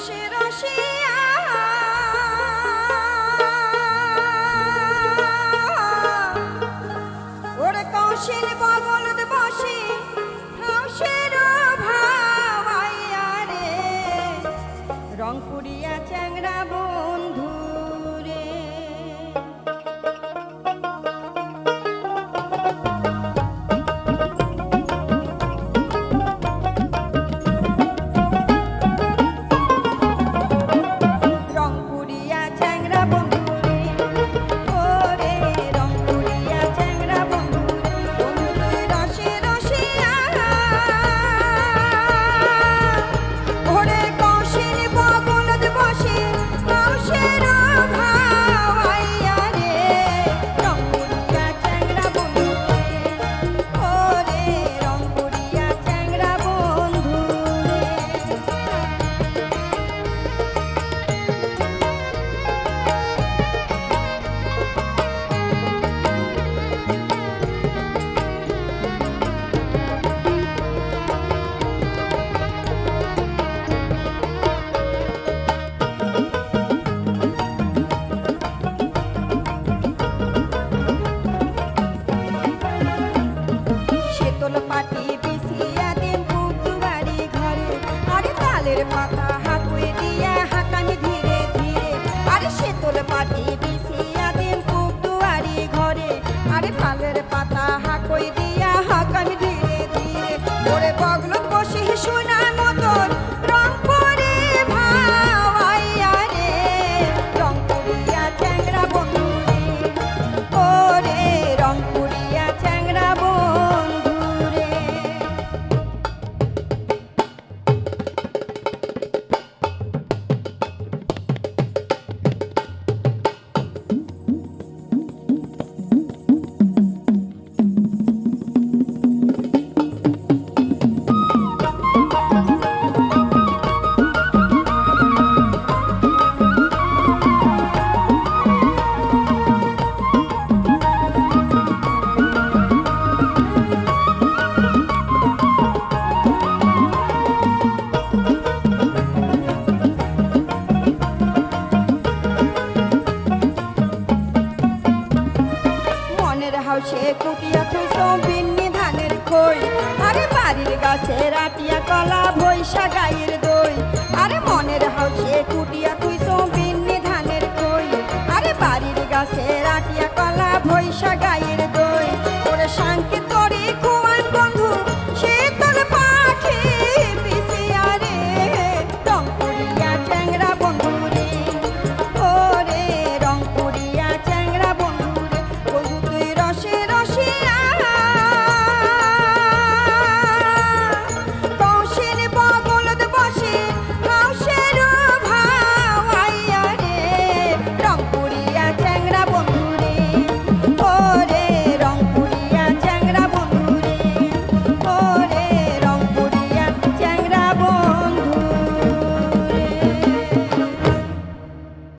রসে রসিয়া ওরে কৌশিল বগল বসে হাউসের ভাবাইয়া রে রংপুরিয়া চ্যাংরা বন্ধু। get it, pop. সে কুটিয়া থুসো বিন্নি ধানের খই আরে বাড়ির গাছে রাটিয়া কলা বৈশা গায়ের